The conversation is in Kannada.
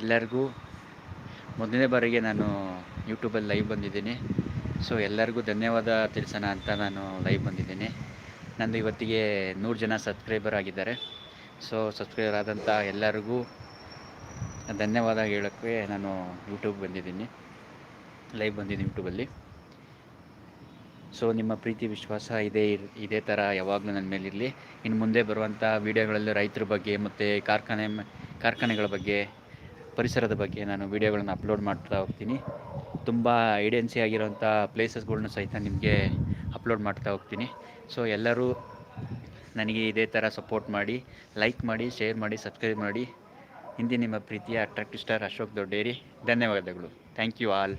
ಎಲ್ಲರಿಗೂ ಮೊದಲನೇ ಬಾರಿಗೆ ನಾನು ಯೂಟ್ಯೂಬಲ್ಲಿ ಲೈವ್ ಬಂದಿದ್ದೀನಿ. ಸೊ ಎಲ್ಲರಿಗೂ ಧನ್ಯವಾದ ತಿಳಿಸೋಣ ಅಂತ ನಾನು ಲೈವ್ ಬಂದಿದ್ದೀನಿ. ನಂದು ಇವತ್ತಿಗೆ ನೂರು ಜನ ಸಬ್ಸ್ಕ್ರೈಬರ್ ಆಗಿದ್ದಾರೆ. ಸೊ ಸಬ್ಸ್ಕ್ರೈಬರ್ ಆದಂಥ ಎಲ್ಲರಿಗೂ ಧನ್ಯವಾದ ಹೇಳೋಕ್ಕೆ ನಾನು ಯೂಟ್ಯೂಬ್ ಬಂದಿದ್ದೀನಿ. ಲೈವ್ ಬಂದಿದ್ದೀನಿ ಯೂಟ್ಯೂಬಲ್ಲಿ. ಸೊ ನಿಮ್ಮ ಪ್ರೀತಿ, ವಿಶ್ವಾಸ ಇದೇ ಇದೇ ಥರ ಯಾವಾಗಲೂ ನನ್ನ ಮೇಲಿರಲಿ. ಇನ್ನು ಮುಂದೆ ಬರುವಂಥ ವೀಡಿಯೋಗಳಲ್ಲಿ ರೈತರ ಬಗ್ಗೆ ಮತ್ತು ಕಾರ್ಖಾನೆ, ಕಾರ್ಖಾನೆಗಳ ಬಗ್ಗೆ ಪರಿಸರದ ಬಗ್ಗೆ ನಾನು ವೀಡಿಯೋಗಳನ್ನು ಅಪ್ಲೋಡ್ ಮಾಡ್ತಾ ಹೋಗ್ತೀನಿ. ತುಂಬ ಐಡೆನ್ಸಿ ಆಗಿರೋಂಥ ಪ್ಲೇಸಸ್ಗಳ್ನ ಸಹಿತ ನಿಮಗೆ ಅಪ್ಲೋಡ್ ಮಾಡ್ತಾ ಹೋಗ್ತೀನಿ. ಸೊ ಎಲ್ಲರೂ ನನಗೆ ಇದೇ ಥರ ಸಪೋರ್ಟ್ ಮಾಡಿ, ಲೈಕ್ ಮಾಡಿ, ಶೇರ್ ಮಾಡಿ, ಸಬ್ಸ್ಕ್ರೈಬ್ ಮಾಡಿ. ಹಿಂದಿ ನಿಮ್ಮ ಪ್ರೀತಿಯ ಅಟ್ರಾಕ್ಟಿವ್ ಸ್ಟಾರ್ ಅಶೋಕ್ ದೊಡ್ಡೇರಿ. ಧನ್ಯವಾದಗಳು. Thank you all.